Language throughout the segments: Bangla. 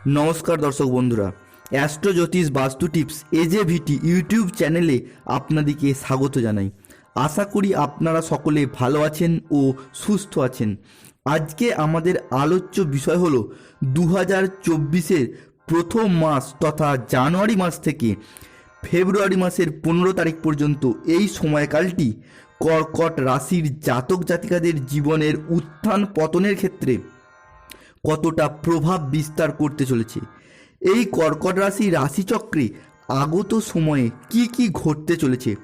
নমস্কার দর্শক বন্ধুরা অ্যাস্ট্রো জ্যোতিষ বাস্তু টিপস এজে ভিটি ইউটিউব চ্যানেলে আপনাদেরকে স্বাগত জানাই। আশা করি আপনারা সকলে ভালো আছেন ও সুস্থ আছেন। আজকে আমাদের আলোচ্য বিষয় হলো দু হাজার চব্বিশের প্রথম মাস তথা জানুয়ারি মাস থেকে ফেব্রুয়ারি মাসের পনেরো তারিখ পর্যন্ত এই সময়কালটি কর্কট রাশির জাতক জাতিকাদের জীবনের উত্থান পতনের ক্ষেত্রে কতটা প্রভাব বিস্তার করতে চলেছে। এই কর্কট রাশি রাশিচক্রে আগত সময়ে কি কি ঘটতে চলেছে?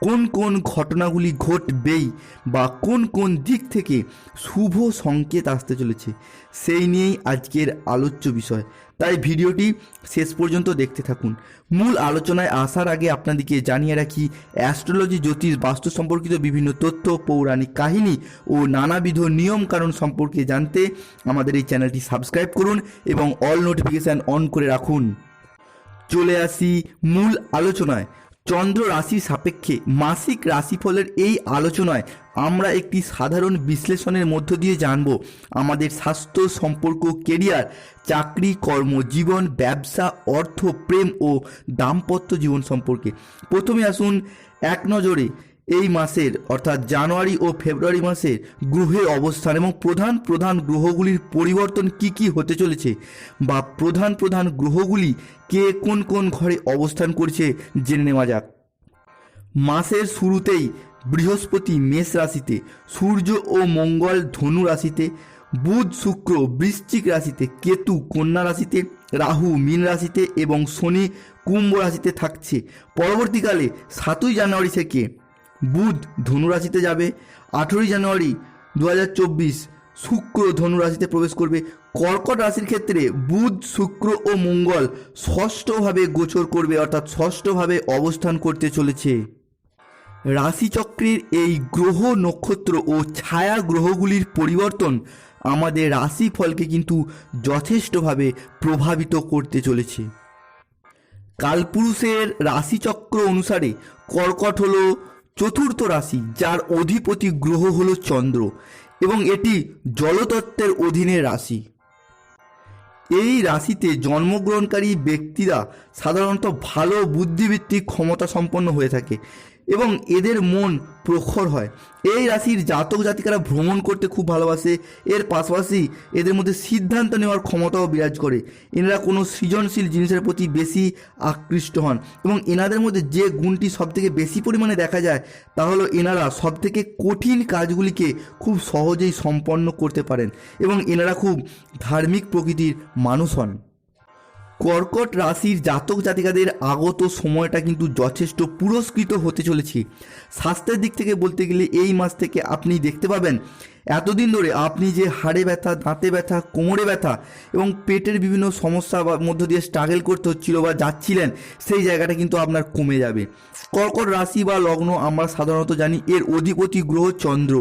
কোন কোন ঘটনাগুলি ঘটবেই বা কোন কোন দিক থেকে শুভ সংকেত আসতে চলেছে? সেই নিয়েই আজকের আলোচ্য বিষয়। তাই ভিডিওটি শেষ পর্যন্ত দেখতে থাকুন। মূল আলোচনায় আসার আগে আপনাদেরকে জানিয়ে রাখি, অ্যাস্ট্রোলজি, জ্যোতিষ, বাস্তু সম্পর্কিত বিভিন্ন তথ্য, পৌরাণিক কাহিনী ও নানাবিধ নিয়ম কারণ সম্পর্কে জানতে আমাদের এই চ্যানেলটি সাবস্ক্রাইব করুন এবং অল নোটিফিকেশান অন করে রাখুন। চলে আসি মূল আলোচনায়। চন্দ্র রাশি সাপেক্ষে মাসিক রাশিফলের এই আলোচনায় আমরা একটি সাধারণ বিশ্লেষণের মধ্য দিয়ে জানব আমাদের স্বাস্থ্য সম্পর্ক, কেরিয়ার, চাকরি কর্ম জীবন ব্যবসা, অর্থ, প্রেম ও দাম্পত্য জীবন সম্পর্কে। প্রথমে আসুন এক নজরে এই মাসের, অর্থাৎ জানুয়ারি ও ফেব্রুয়ারি মাসের গ্রহের অবস্থান এবং প্রধান প্রধান গ্রহগুলির পরিবর্তন কি কি হতে চলেছে বা প্রধান প্রধান গ্রহগুলি কে কোন কোন ঘরে অবস্থান করছে, জেনে নেওয়া যাক। মাসের শুরুতেই বৃহস্পতি মেষ রাশিতে সূর্য ও মঙ্গল ধনু রাশিতে, বুধ, শুক্র, বৃশ্চিক রাশিতে কেতু, কন্যা রাশিতে, রাহু, মীন রাশিতে এবং শনি কুম্ভ রাশিতে থাকছে। পরবর্তীকালে সাতই জানুয়ারি থেকে বুধ ধনু রাশিতে যাবে, আঠেরোই জানুয়ারি দু হাজার চব্বিশ শুক্র ধনু রাশিতে প্রবেশ করবে। কর্কট রাশির ক্ষেত্রে বুধ, শুক্র ও মঙ্গল ষষ্ঠভাবে গোচর করবে অর্থাৎ ষষ্ঠভাবে অবস্থান করতে চলেছে। রাশিচক্রের এই গ্রহ নক্ষত্র ও ছায়া গ্রহগুলির পরিবর্তন আমাদের রাশিফলকে কিন্তু যথেষ্টভাবে প্রভাবিত করতে চলেছে। কালপুরুষের রাশিচক্র অনুসারে কর্কট হলো চতুর্থ রাশি, যার অধিপতি গ্রহ হলো চন্দ্র এবং এটি জলতত্ত্বের অধীনে রাশি। এই রাশিতে জন্মগ্রহণকারী ব্যক্তিরা সাধারণত ভালো বুদ্ধিভিত্তিক ক্ষমতা সম্পন্ন হয়ে থাকে এবং এদের মন প্রখর হয়। এই রাশির জাতক জাতিকারা ভ্রমণ করতে খুব ভালোবাসে। এর পাশাপাশি এদের মধ্যে সিদ্ধান্ত নেওয়ার ক্ষমতাও বিরাজ করে। এনারা কোনো সৃজনশীল জিনিসের প্রতি বেশি আকৃষ্ট হন এবং এনাদের মধ্যে যে গুণটি সবথেকে বেশি পরিমাণে দেখা যায় তা হলো এনারা সবথেকে কঠিন কাজগুলিকে খুব সহজেই সম্পন্ন করতে পারেন এবং এনারা খুব ধার্মিক প্রকৃতির মানুষ হন। কর্কট রাশির জাতক জাতিকাদের আগত সময়টা কিন্তু যথেষ্ট পুরস্কৃত হতে চলেছে। স্বাস্থ্যের দিক থেকে বলতে গেলে এই মাস থেকে আপনি দেখতে পাবেন এতদিন ধরে আপনি যে হাড়ে ব্যথা, দাঁতে ব্যথা, কোমরে ব্যথা এবং পেটের বিভিন্ন সমস্যা বা মধ্য দিয়ে স্ট্রাগল করতে হচ্ছিল বা যাচ্ছিলেন, সেই জায়গাটা কিন্তু আপনার কমে যাবে। কর্কট রাশি বা লগ্ন আমরা সাধারণত জানি এর অধিপতি গ্রহ চন্দ্র।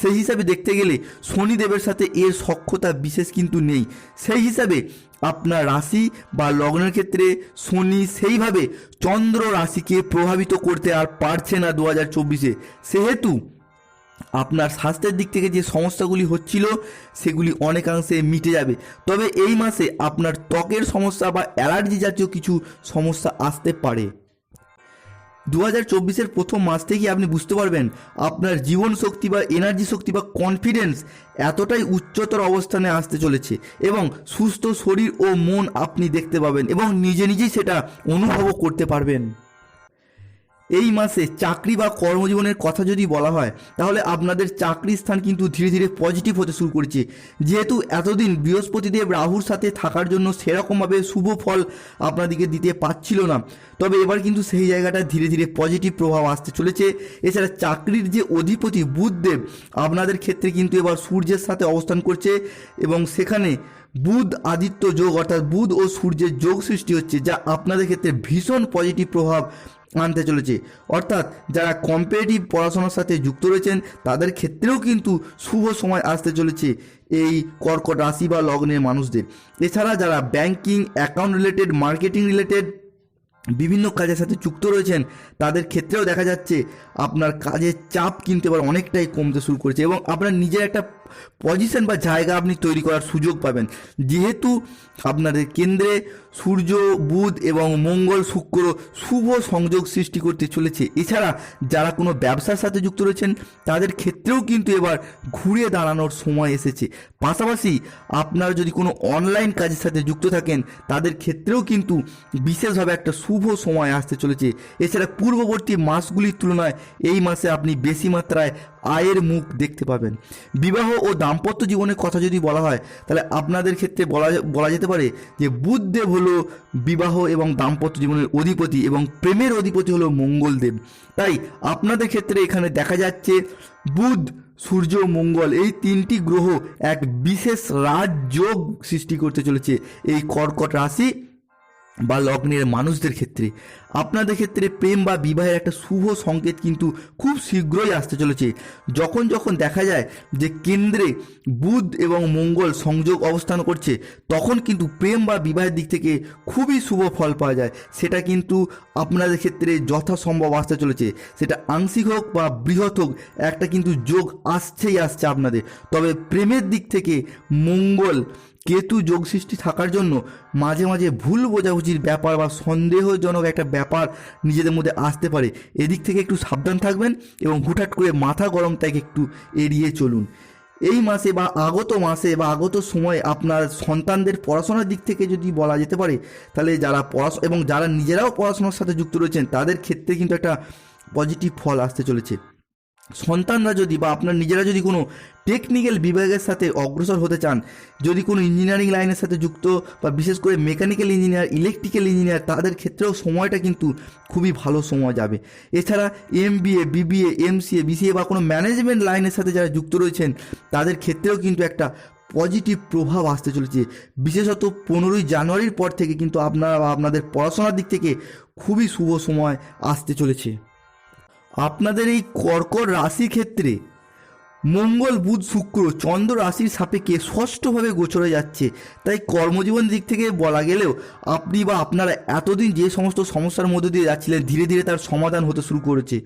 সেই হিসাবে দেখতে গেলে শনিদেবের সাথে এর সক্ষতা বিশেষ কিন্তু নেই। সেই হিসাবে আপনার রাশি বা লগ্নের ক্ষেত্রে শনি সেইভাবে চন্দ্র রাশিকে প্রভাবিত করতে আর পারছে না দু হাজার চব্বিশে। সেহেতু আপনার স্বাস্থ্যের দিক থেকে যে সমস্যাগুলি হচ্ছিল, সেগুলি অনেকাংশে মিটে যাবে। তবে এই মাসে আপনার ত্বকের সমস্যা বা অ্যালার্জি জাতীয় কিছু সমস্যা আসতে পারে। দু হাজার চব্বিশের প্রথম মাস থেকেই আপনি বুঝতে পারবেন, আপনার জীবন শক্তি বা এনার্জি শক্তি বা কনফিডেন্স এতটাই উচ্চতর অবস্থানে আসতে চলেছে এবং সুস্থ শরীর ও মন আপনি দেখতে পাবেন এবং নিজে নিজেই সেটা অনুভবও করতে পারবেন। এই মাসে চাকরি বা কর্মজীবনের কথা যদি বলা হয়, তাহলে আপনাদের চাকরির স্থান কিন্তু ধীরে ধীরে পজিটিভ হতে শুরু করছে। যেহেতু এতদিন বৃহস্পতিদেব রাহুর সাথে থাকার জন্য সেরকমভাবে শুভ ফল আপনাদেরকে দিতে পারছিল না। তবে এবার কিন্তু সেই জায়গাটা ধীরে ধীরে পজিটিভ প্রভাব আসতে চলেছে। এছাড়া চাকরির যে অধিপতি বুধদেব, আপনাদের ক্ষেত্রে কিন্তু এবার সূর্যের সাথে অবস্থান করছে এবং সেখানে বুধ আদিত্য যোগ, অর্থাৎ বুধ ও সূর্যের যোগ সৃষ্টি হচ্ছে, যা আপনাদের ক্ষেত্রে ভীষণ পজিটিভ প্রভাব আনতে চলেছে। অর্থাৎ যারা কম্পিটিটিভ পড়াশোনার সাথে যুক্ত রয়েছেন, তাদের ক্ষেত্রেও কিন্তু শুভ সময় আসতে চলেছে এই কর্কট রাশি বা লগ্নের মানুষদের। এছাড়া যারা banking account related marketing related বিভিন্ন কাজের সাথে যুক্ত রয়েছেন, তাদের ক্ষেত্রেও দেখা যাচ্ছে আপনার কাজের চাপ কিন্তু এবার অনেকটাই কমতে শুরু করেছে এবং আপনার নিজের একটা পজিশন বা জায়গা আপনি তৈরি করার সুযোগ পাবেন। যেহেতু আপনাদের কেন্দ্রে সূর্য, বুধ এবং মঙ্গল, শুক্র শুভ সংযোগ সৃষ্টি করতে চলেছে। এছাড়া যারা কোনো ব্যবসার সাথে যুক্ত রয়েছেন, তাদের ক্ষেত্রেও কিন্তু এবার ঘুরে দাঁড়ানোর সময় এসেছে। পাশাপাশি আপনারা যদি কোনো অনলাইন কাজের সাথে যুক্ত থাকেন, তাদের ক্ষেত্রেও কিন্তু বিশেষভাবে একটা শুভ সময় আসতে চলেছে। এছাড়া পূর্ববর্তী মাসগুলির তুলনায় এই মাসে আপনি বেশি মাত্রায় আয়ের মুখ দেখতে পাবেন। বিবাহ ও দাম্পত্য জীবনের কথা যদি বলা হয়, তাহলে আপনাদের ক্ষেত্রে বলা বলা যেতে পারে যে বুধদেব হলো বিবাহ এবং দাম্পত্য জীবনের অধিপতি এবং প্রেমের অধিপতি হলো মঙ্গলদেব। তাই আপনাদের ক্ষেত্রে এখানে দেখা যাচ্ছে বুধ, সূর্য, মঙ্গল এই তিনটি গ্রহ এক বিশেষ রাজযোগ সৃষ্টি করতে চলেছে। এই কর্কট রাশি বা লগ্নের মানুষদের ক্ষেত্রে। আপনাদের ক্ষেত্রে প্রেম বা বিবাহের একটা শুভ সংকেত কিন্তু খুব শীঘ্রই আসতে চলেছে। যখন যখন দেখা যায় যে কেন্দ্রে বুধ এবং মঙ্গল সংযোগ অবস্থান করছে, তখন কিন্তু প্রেম বা বিবাহের দিক থেকে খুবই শুভ ফল পাওয়া যায়। সেটা কিন্তু আপনাদের ক্ষেত্রে যথাসম্ভব আসতে চলেছে। সেটা আংশিক হোক বা বৃহৎ হোক, একটা কিন্তু যোগ আসছেই আসছে আপনাদের। তবে প্রেমের দিক থেকে মঙ্গল কেতু যোগ সৃষ্টি থাকার জন্য মাঝে মাঝে ভুল বোঝাবুঝির ব্যাপার বা সন্দেহজনক একটা ব্যাপার নিজেদের মধ্যে আসতে পারে। এদিক থেকে একটু সাবধান থাকবেন এবং হুটহাট করে মাথা গরমটাকে একটু এড়িয়ে চলুন। এই মাসে বা আগত মাসে বা আগত সময়ে আপনার সন্তানদের পড়াশোনার দিক থেকে যদি বলা যেতে পারে, তাহলে যারা পড়াশোনা এবং যারা নিজেরাও পড়াশোনার সাথে যুক্ত রয়েছেন, তাদের ক্ষেত্রে কিন্তু একটা পজিটিভ ফল আসতে চলেছে। সন্তানরা যদি বা আপনার নিজেরা যদি কোনো টেকনিক্যাল বিভাগের সাথে অগ্রসর হতে চান, যদি কোনো ইঞ্জিনিয়ারিং লাইনের সাথে যুক্ত বা বিশেষ করে মেকানিক্যাল ইঞ্জিনিয়ার ইলেকট্রিক্যাল ইঞ্জিনিয়ার তাদের ক্ষেত্রেও সময়টা কিন্তু খুবই ভালো সময় যাবে। এছাড়া MBA BBA MCA BCA বা কোনো ম্যানেজমেন্ট লাইনের সাথে যারা যুক্ত রয়েছেন, তাদের ক্ষেত্রেও কিন্তু একটা পজিটিভ প্রভাব আসতে চলেছে। বিশেষত পনেরোই জানুয়ারির পর থেকে কিন্তু আপনারা আপনাদের পড়াশোনার দিক থেকে খুবই শুভ সময় আসতে চলেছে। আপনাদের এই কর্কট রাশি ক্ষেত্রে মঙ্গল, বুধ, শুক্র, চন্দ্র রাশির সাপেক্ষে ষষ্ঠভাবে গোচরে যাচ্ছে। তাই কর্মজীবন দিক থেকে বলা গেলেও আপনি বা আপনারা এতদিন যে সমস্ত সমস্যার মধ্যে দিয়ে যাচ্ছিলেন, ধীরে ধীরে তার সমাধান হতে শুরু করেছে।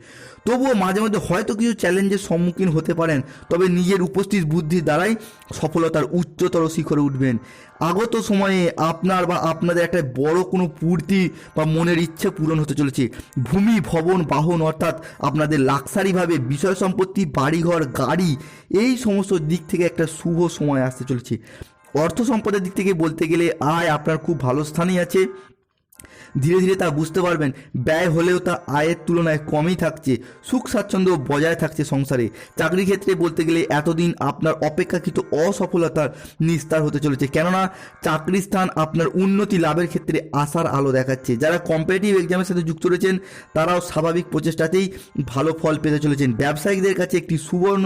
তবুও মাঝে মধ্যে হয়তো কিছু চ্যালেঞ্জের সম্মুখীন হতে পারেন, তবে নিজের উপস্থিত বুদ্ধির দ্বারাই সফলতার উচ্চতর শিখরে উঠবেন। আগত সময়ে আপনার বা আপনাদের একটা বড় কোনো পূর্তি বা মনের ইচ্ছে পূরণ হতে চলেছে। ভূমি, ভবন, বাহন অর্থাৎ আপনাদের লাক্সারিভাবে বিষয় সম্পত্তি, বাড়িঘর, গাড়ি, এই সমস্ত দিক থেকে একটা শুভ সময় আসতে চলেছে। অর্থ সম্পদের দিক থেকে বলতে গেলে আয় আপনার খুব ভালো স্থানেই আছে। ধীরে ধীরে তা বুঝতে পারবেন, ব্যয় হলেও তা আয়ের তুলনায় কমই থাকছে, সুখ স্বাচ্ছন্দ্য বজায় থাকছে সংসারে। চাকরির ক্ষেত্রে বলতে গেলে এতদিন আপনার অপেক্ষাকৃত অসফলতার নিস্তার হতে চলেছে, কেননা চাকরির স্থান আপনার উন্নতি লাভের ক্ষেত্রে আশার আলো দেখাচ্ছে। যারা কম্পিটিটিভ এক্সামের সাথে যুক্ত রয়েছেন, তারাও স্বাভাবিক প্রচেষ্টাতেই ভালো ফল পেতে চলেছেন। ব্যবসায়িকদের কাছে একটি সুবর্ণ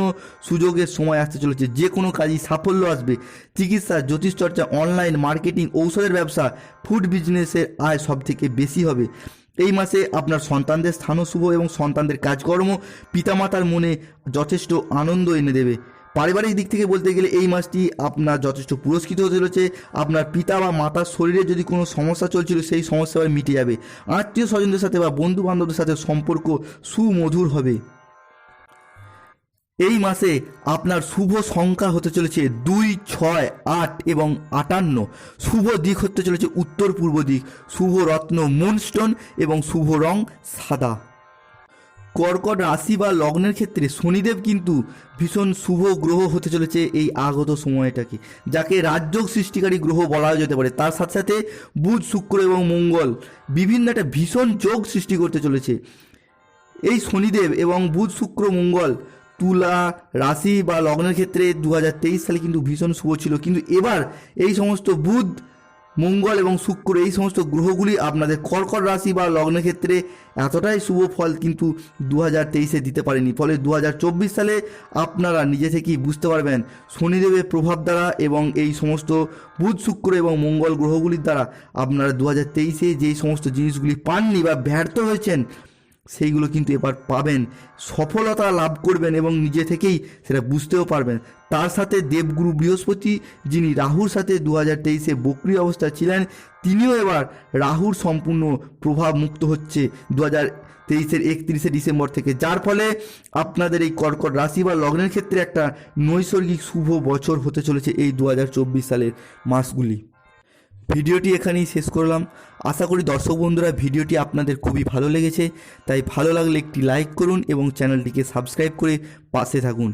সুযোগের সময় আসতে চলেছে, যে কোনো কাজই সাফল্য আসবে। চিকিৎসা, জ্যোতিষচর্চা অনলাইন মার্কেটিং ঔষধের ব্যবসা ফুড বিজনেসের আয় সব থেকে বেশি হবে। এই মাসে আপনার সন্তানদের স্থানও শুভ এবং সন্তানদের কাজকর্ম পিতামাতার মনে যথেষ্ট আনন্দ এনে দেবে। পারিবারিক দিক থেকে বলতে গেলে এই মাসটি আপনার যথেষ্ট পুরস্কৃত হতে চলেছে। আপনার পিতা বা মাতার শরীরে যদি কোনো সমস্যা চলছিল, সেই সমস্যা মিটে যাবে। আত্মীয় স্বজনদের সাথে বা বন্ধু বান্ধবদের সাথে সম্পর্ক সুমধুর হবে। এই মাসে আপনার শুভ সংখ্যা হতে চলেছে দুই, ছয়, আট এবং আটান্ন। শুভ দিক হতে চলেছে উত্তর পূর্ব দিক। শুভ রত্ন মুনস্টোন এবং শুভ রং সাদা। কর্কট রাশি বা লগ্নের ক্ষেত্রে শনিদেব কিন্তু ভীষণ শুভ গ্রহ হতে চলেছে এই আগত সময়টাকে, যাকে রাজযোগ সৃষ্টিকারী গ্রহ বলা যেতে পারে। তার সাথে সাথে বুধ, শুক্র এবং মঙ্গল বিভিন্ন একটা ভীষণ যোগ সৃষ্টি করতে চলেছে। এই শনিদেব এবং বুধ, শুক্র, মঙ্গল তুলা, রাশি বা লগ্নের ক্ষেত্রে দু হাজার তেইশ সালে কিন্তু ভীষণ শুভ ছিল। কিন্তু এবার এই সমস্ত বুধ, মঙ্গল এবং শুক্র এই সমস্ত গ্রহগুলি আপনাদের কর্কট রাশি বা লগ্নের ক্ষেত্রে এতটাই শুভ ফল কিন্তু দু হাজার তেইশে দিতে পারেনি। ফলে দু হাজার চব্বিশ সালে আপনারা নিজে থেকেই বুঝতে পারবেন শনিদেবের প্রভাব দ্বারা এবং এই সমস্ত বুধ, শুক্র এবং মঙ্গল গ্রহগুলির দ্বারা আপনারা দু হাজার তেইশে যেই সমস্ত জিনিসগুলি পাননি বা ব্যর্থ হয়েছেন সেইগুলো কিন্তু এবার পাবেন, সফলতা লাভ করবেন এবং নিজে থেকেই সেটা বুঝতেও পারবেন। তার সাথে দেবগুরু বৃহস্পতি যিনি রাহুর সাথে দু হাজার তেইশে বক্রি অবস্থা ছিলেন, তিনিও এবার রাহুর সম্পূর্ণ প্রভাব মুক্ত হচ্ছে দু হাজার তেইশের একত্রিশে ডিসেম্বর থেকে। যার ফলে আপনাদের এই কর্কট রাশি বা লগ্নের ক্ষেত্রে একটা নৈসর্গিক শুভ বছর হতে চলেছে এই দু হাজার চব্বিশ সালের মাসগুলি। ভিডিওটি এখানেই শেষ করলাম। আশা করি দর্শক বন্ধুরা ভিডিওটি আপনাদের খুবই ভালো লেগেছে, তাই ভালো লাগলে একটি লাইক করুন এবং চ্যানেলটিকে সাবস্ক্রাইব করে পাশে থাকুন।